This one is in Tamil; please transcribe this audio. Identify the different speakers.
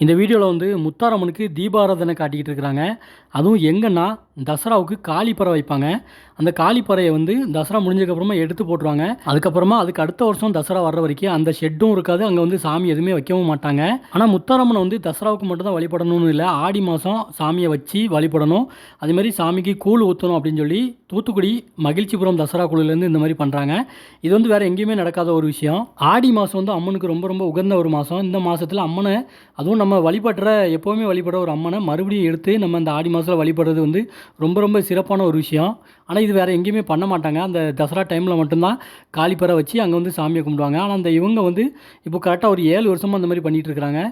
Speaker 1: இந்த வீடியோவில் வந்து முத்தாரம்மனுக்கு தீபாராதனை காட்டிக்கிட்டு இருக்கிறாங்க. அதுவும் எங்கன்னா தசராவுக்கு காளிப்பறை வைப்பாங்க. அந்த காளிப்பறையை வந்து தசரா முடிஞ்சதுக்கப்புறமா எடுத்து போட்டுருவாங்க. அதுக்கப்புறமா அதுக்கு அடுத்த வருஷம் தசரா வர்ற வரைக்கும் அந்த ஷெட்டும் இருக்காது. அங்கே வந்து சாமி எதுவுமே வைக்கவும் மாட்டாங்க. ஆனால் முத்தாரம்மனை வந்து தசராவுக்கு மட்டும் தான் வழிபடணும்னு இல்லை. ஆடி மாதம் சாமியை வச்சு வழிபடணும். அதே மாதிரி சாமிக்கு கூழ் ஊற்றணும் அப்படின்னு சொல்லி தூத்துக்குடி மகிழ்ச்சிபுரம் தசரா குழுலேருந்து இந்த மாதிரி பண்ணுறாங்க இது வந்து வேறு எங்கேயுமே நடக்காத ஒரு விஷயம். ஆடி மாதம் வந்து அம்மனுக்கு ரொம்ப ரொம்ப உகந்த ஒரு மாதம் இந்த மாதத்தில் அம்மனை அதுவும் நம்ம வழிபடுற எப்போவுமே வழிபடுற ஒரு அம்மனை மறுபடியும் எடுத்து நம்ம அந்த ஆடி மாதத்தில் வழிபடுறது வந்து ரொம்ப ரொம்ப சிறப்பான ஒரு விஷயம். ஆனால் இது வேறு எங்கேயுமே பண்ண மாட்டாங்க. அந்த தசரா டைமில் மட்டும்தான் காளிப்பறை வச்சு அங்கே வந்து சாமியை கும்பிடுவாங்க. ஆனால் அந்த இவங்க வந்து இப்போ கரெக்டாக ஒரு ஏழு வருஷமாக அந்த மாதிரி பண்ணிகிட்டு இருக்கிறாங்க.